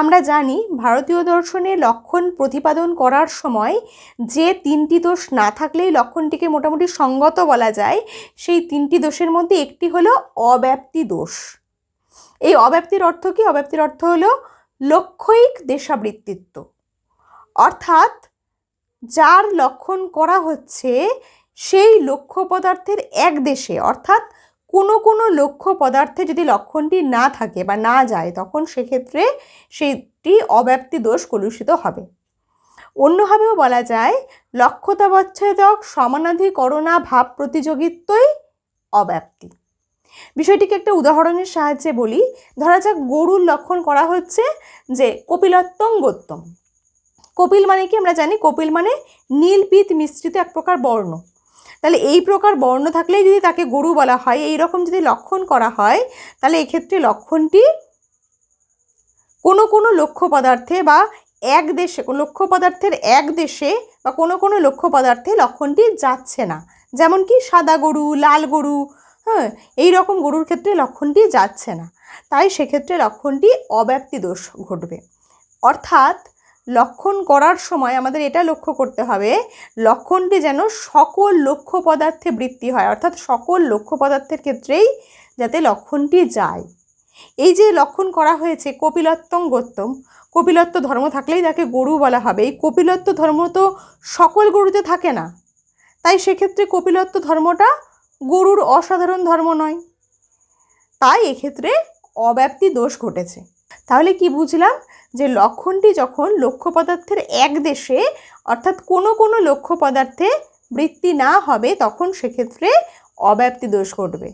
আমরা জানি ভারতীয় দর্শনে লক্ষণ প্রতিপাদন করার সময় যে তিনটি দোষ না থাকলেই লক্ষণটিকে মোটামুটি সঙ্গত বলা যায়, সেই তিনটি দোষের মধ্যে একটি হলো অব্যাপ্তি দোষ। এই অব্যাপ্তির অর্থ কি? অব্যাপ্তির অর্থ হলো লক্ষ্যিক দেশাবৃত্তিত্ব। অর্থাৎ যার লক্ষণ করা হচ্ছে, সেই লক্ষ্য পদার্থের এক দেশে, অর্থাৎ কোনো কোনো লক্ষ্য পদার্থে যদি লক্ষণটি না থাকে বা না যায়, তখন সেক্ষেত্রে সেটি অব্যাপ্তি দোষ কলুষিত হবে। অন্যভাবেও বলা যায়, লক্ষ্যতাবচ্ছেদক সমানাধিকরণা ভাব প্রতিযোগিত্বই অব্যাপ্তি। বিষয়টিকে একটা উদাহরণের সাহায্যে বলি। ধরা যাক, গরুর লক্ষণ করা হচ্ছে যে কপিলত্তম গোত্তম। কপিল মানে কি? আমরা জানি কপিল মানে নীলপিত মিশ্রিত এক প্রকার বর্ণ। তাহলে এই প্রকার বর্ণ থাকলেই যদি তাকে গরু বলা হয়, এই রকম যদি লক্ষণ করা হয়, তাহলে এক্ষেত্রে লক্ষণটি কোনো কোনো লক্ষ্য পদার্থে বা এক দেশে, লক্ষ্য পদার্থের এক দেশে বা কোনো কোনো লক্ষ্য পদার্থে লক্ষণটি যাচ্ছে না। যেমন কি সাদা গরু, লাল গরু হ্যাঁ এই রকম গরুর ক্ষেত্রে লক্ষণটি যাচ্ছে না। তাই সেক্ষেত্রে লক্ষণটি অব্যাপ্তি দোষ ঘটবে। অর্থাৎ লক্ষণ করার সময় আমাদের এটা লক্ষ্য করতে হবে, লক্ষণটি যেন সকল লক্ষ্য পদার্থে বৃত্তি হয়, অর্থাৎ সকল লক্ষ্য পদার্থের ক্ষেত্রেই যাতে লক্ষণটি যায়। এই যে লক্ষণ করা হয়েছে কপিলত্তম গোত্তম কপিলত্ব ধর্ম থাকলেই তাকে গরু বলা হবে। এই কপিলত্ব ধর্ম তো সকল গরুতে থাকে না, তাই সেক্ষেত্রে কপিলত্ব ধর্মটা গরুর অসাধারণ ধর্ম নয়। তাই এক্ষেত্রে অব্যাপ্তি দোষ ঘটেছে। তাহলে কি বুঝলাম? যে লক্ষণটি যখন লক্ষ্য পদার্থের এক দেশে, অর্থাৎ কোনো কোনো লক্ষ্য পদার্থে বৃত্তি না হবে, তখন সেক্ষেত্রে অব্যাপ্তি দোষ ঘটবে।